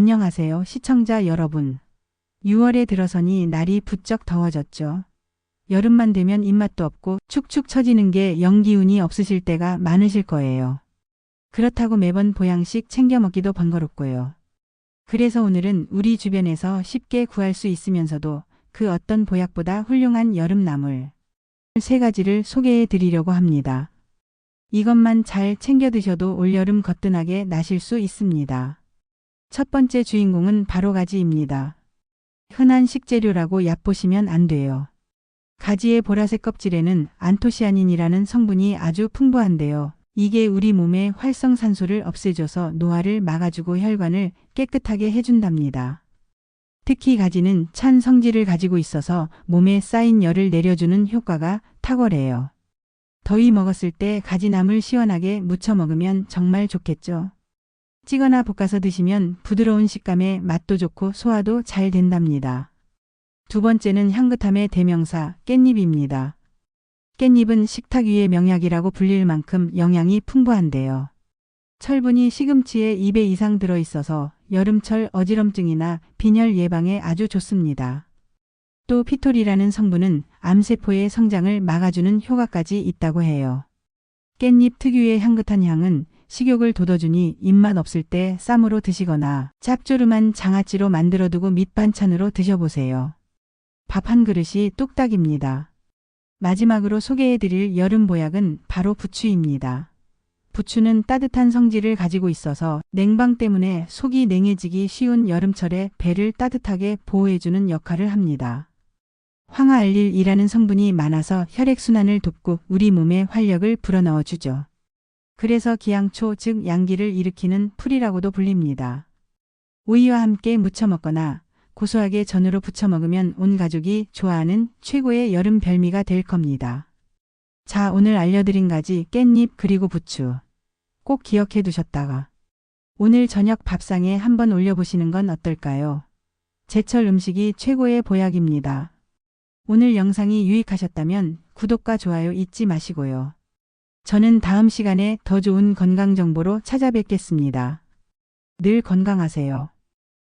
안녕하세요, 시청자 여러분. 6월에 들어서니 날이 부쩍 더워졌죠. 여름만 되면 입맛도 없고 축축 처지는 게 연기운이 없으실 때가 많으실 거예요. 그렇다고 매번 보양식 챙겨 먹기도 번거롭고요. 그래서 오늘은 우리 주변에서 쉽게 구할 수 있으면서도 그 어떤 보약보다 훌륭한 여름나물 세 가지를 소개해 드리려고 합니다. 이것만 잘 챙겨 드셔도 올여름 거뜬하게 나실 수 있습니다. 첫 번째 주인공은 바로 가지입니다. 흔한 식재료라고 얕보시면 안 돼요. 가지의 보라색 껍질에는 안토시아닌이라는 성분이 아주 풍부한데요. 이게 우리 몸의 활성산소를 없애줘서 노화를 막아주고 혈관을 깨끗하게 해준답니다. 특히 가지는 찬 성질을 가지고 있어서 몸에 쌓인 열을 내려주는 효과가 탁월해요. 더위 먹었을 때 가지나물 시원하게 무쳐 먹으면 정말 좋겠죠. 찌거나 볶아서 드시면 부드러운 식감에 맛도 좋고 소화도 잘 된답니다. 두 번째는 향긋함의 대명사 깻잎입니다. 깻잎은 식탁 위의 명약이라고 불릴 만큼 영양이 풍부한데요. 철분이 시금치에 2배 이상 들어있어서 여름철 어지럼증이나 빈혈 예방에 아주 좋습니다. 또 피톨이라는 성분은 암세포의 성장을 막아주는 효과까지 있다고 해요. 깻잎 특유의 향긋한 향은 식욕을 돋워주니 입맛 없을 때 쌈으로 드시거나 짭조름한 장아찌로 만들어두고 밑반찬으로 드셔보세요. 밥 한 그릇이 뚝딱입니다. 마지막으로 소개해드릴 여름 보약은 바로 부추입니다. 부추는 따뜻한 성질을 가지고 있어서 냉방 때문에 속이 냉해지기 쉬운 여름철에 배를 따뜻하게 보호해주는 역할을 합니다. 황화알릴이라는 성분이 많아서 혈액순환을 돕고 우리 몸에 활력을 불어넣어 주죠. 그래서 기양초 즉 양기를 일으키는 풀이라고도 불립니다. 오이와 함께 무쳐 먹거나 고소하게 전으로 부쳐 먹으면 온 가족이 좋아하는 최고의 여름 별미가 될 겁니다. 자, 오늘 알려드린 가지 깻잎 그리고 부추. 꼭 기억해 두셨다가 오늘 저녁 밥상에 한번 올려보시는 건 어떨까요? 제철 음식이 최고의 보약입니다. 오늘 영상이 유익하셨다면 구독과 좋아요 잊지 마시고요. 저는 다음 시간에 더 좋은 건강 정보로 찾아뵙겠습니다. 늘 건강하세요.